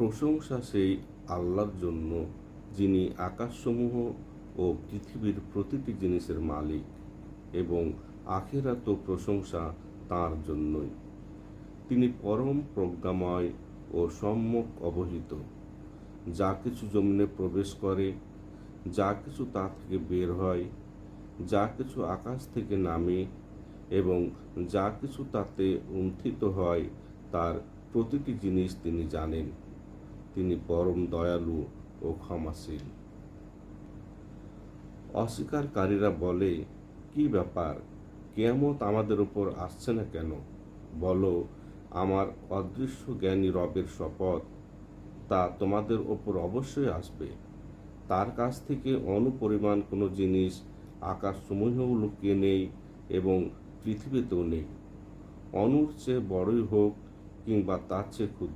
প্রশংসা সেই আল্লাহর জন্য, যিনি আকাশসমূহ ও পৃথিবীর প্রতিটি জিনিসের মালিক এবং আখেরাত প্রশংসা তার জন্যই। তিনি পরম প্রজ্ঞাময় ও সম্যক অবহিত। যা কিছু জমিনে প্রবেশ করে, যা কিছু তা থেকে বের হয়, যা কিছু আকাশ থেকে নামে এবং যা কিছু তাতে উন্থিত হয়, তার প্রতিটি জিনিস তিনি জানেন। তিনি পরম দয়ালু ও ক্ষমাশীল। অস্বীকারীরা বলে, কি ব্যাপার? কেয়ামত আমাদের উপর আসছে না কেন? বলো, আমার অদৃশ্য জ্ঞানী রবের শপথ, তা তোমাদের ওপর অবশ্যই আসবে। তার কাছ থেকে অনুপরিমাণ কোনো জিনিস আকাশ সমূহেও লুকিয়ে নেই এবং পৃথিবীতেও নেই। অনুর চেয়ে বড়ই হোক কিংবা তার চেয়ে ক্ষুদ্র